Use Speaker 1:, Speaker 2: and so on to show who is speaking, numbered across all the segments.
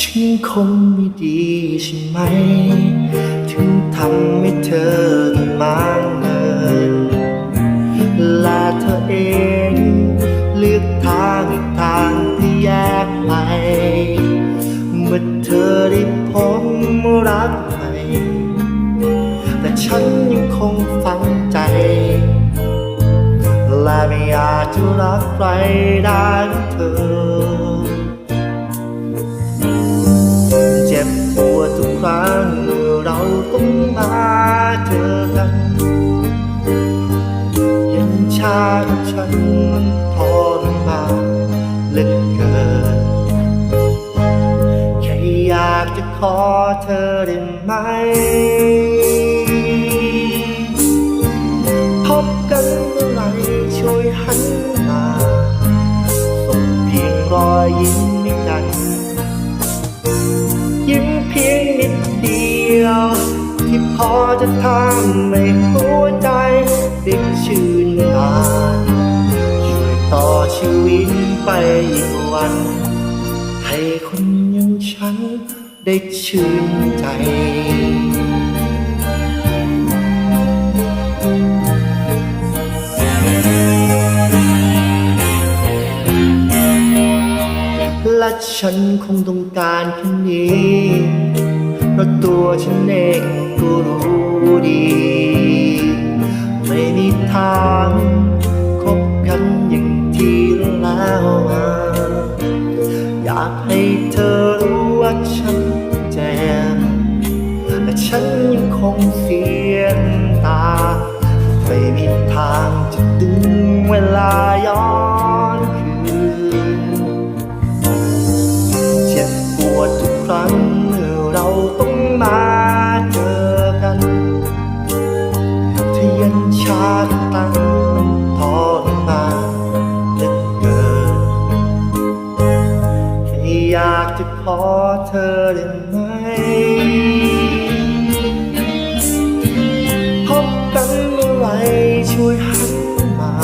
Speaker 1: ฉันคงไม่ดีใช่ไหม ถึงทำให้เธอต้องมางเงินและเธอเองเลือกทางอีกทางที่แยกไป เมื่อเธอได้พบรัก ฉันยังคงฝังใจ และไม่อาจจะรักใครได้เหมือนเธอ เจ็บปวดทุกครั้งเมื่อเราต้องมาเจอกันเห็นชากับฉันมันทรมานเหลือเกินแค่อยากจะขอเธอได้ไหม อยยิ้มให้กันยิ้มเพียงนิดเดียว ที่พอจะทำให้หัวใจได้ชื่นบานช่วยต่อชีวิตไปอีกวัน ให้คนอย่างฉันได้ชื่นใจ ฉันคงต้องการแค่นี้เพราะตัวฉันเองก็รู้ดี ไม่มีทางคบกันอย่างที่แล้วมาอยากให้เธอรู้ว่าฉันเจ็บแต่ฉันยังคงเสียตา เธอได้ไหมพบกันเมื่อไรช่วยหันมา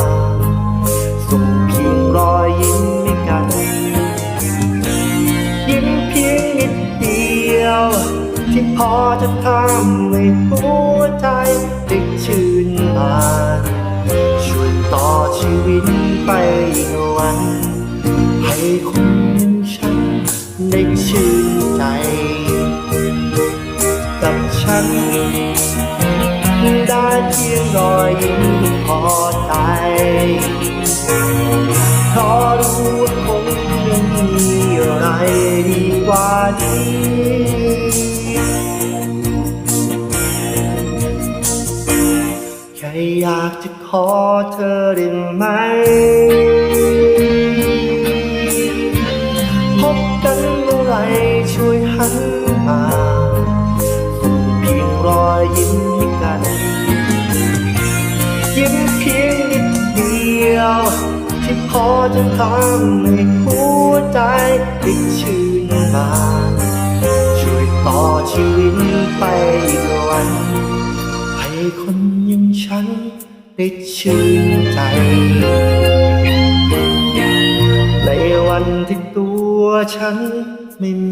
Speaker 1: ส่งเพียงรอยยิ้มให้กัน ยิ้มเพียงนิดเดียว ที่พอจะทำให้หัวใจได้ชื่นบานช่วยต่อชีวิตไปอีกวัน ให้คนอย่างฉัน ได้ชื่นใจ กับฉัน ได้เพียงรอยยิ้มพอใจเพราะรู้ว่าคงไม่มีอะไรดีกว่านี้แค่อยากจะขอเธอได้ไหม ที่พอจะทำให้หัวใจติดชื่นบานช่วยต่อชีวิตไปอีกวัน ให้คนอย่างฉันได้ชื่นใจ ในวันที่ตัวฉันไม่มี